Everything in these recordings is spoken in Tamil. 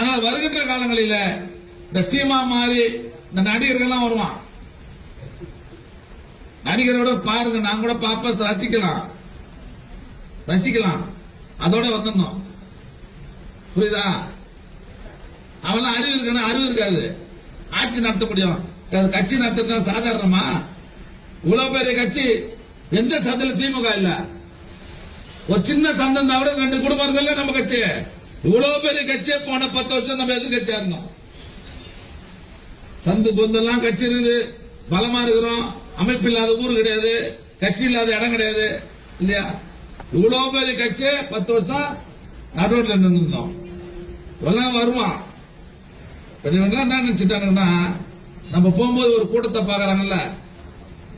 அதனால வருகின்ற காலங்களில இந்த சீமா மாதிரி இந்த நடிகர்கள்லாம் வருவான். நடிகரோட பாருங்க நான் கூட பாப்ப ரசிக்கலாம். ரசிக்கலாம். அதோட வந்துடணும் புரியுதா? அவெல்லாம் அறிவு இருக்கணும் அறிவு இருக்காது. ஆட்சி நடத்த முடியும். கட்சி நடத்துறது சாதாரணமா? இவ்வளவு பெரிய கட்சி எந்த சந்தில திமுக இல்ல? ஒரு சின்ன சந்தம் தவிர ரெண்டு குடும்பம் இருக்குல்ல நம்ம கட்சி. இவ்வளவு பெரிய கட்சியே போன பத்து வருஷம் நம்ம எதிர்கட்சியா இருந்தோம். சந்து பொந்தெல்லாம் கட்சி இருக்குது. பலமா இருக்கிறோம். அமைப்பு இல்லாத ஊர் கிடையாது. கட்சி இல்லாத இடம் கிடையாது. இல்லையா? இவ்வளவு பெரிய கட்சி பத்து வருஷம் நடுவில் நின்றுந்தோம் இதெல்லாம் வருவான் இப்ப என்ன நினைச்சிட்டாங்கன்னா நம்ம போகும்போது ஒரு கூட்டத்தை பாக்குறாங்கல்ல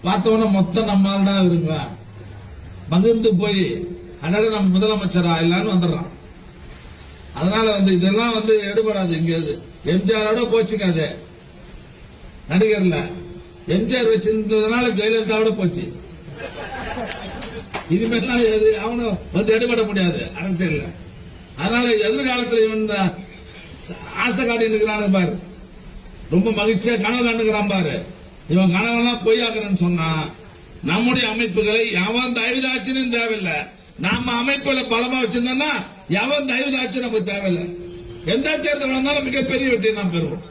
பார்த்தவொன்னே மொத்தம் நம்மால் தான் இருங்க பகிர்ந்து போய் அடாட நம்ம முதலமைச்சரா? இல்லான்னு வந்துடுறான். அதனால வந்து இதெல்லாம் வந்து எடுபடாது இங்க எம்ஜிஆரோட போச்சுக்காது. நடிகர்ல. எம்ஜிஆர் வச்சிருந்ததுனால ஜெயலலிதாவோட போச்சு. இனிமேலாம் எது அவனும் வந்து எடுபட முடியாது அரசியல்ல. அதனால எதிர்காலத்தில் இவன் ஆசை காட்டி நிற்கிறானு பாரு. ரொம்ப மகிழ்ச்சியா கனவு கண்டுக்கிறான் பாரு. இவன் கனவெல்லாம் பொய்யாக்குறேன்னு சொன்னா நம்முடைய அமைப்புகளை அவன் தயவுதாச்சுன்னு தேவையில்லை. நாம அமைப்புகளை பலமா வச்சிருந்தோம்னா எவன் தயவுதாட்சி நமக்கு தேவையில்லை. எந்த தேர்தல் வந்தாலும் மிகப்பெரிய வெற்றியை நாம் பெறுவோம்.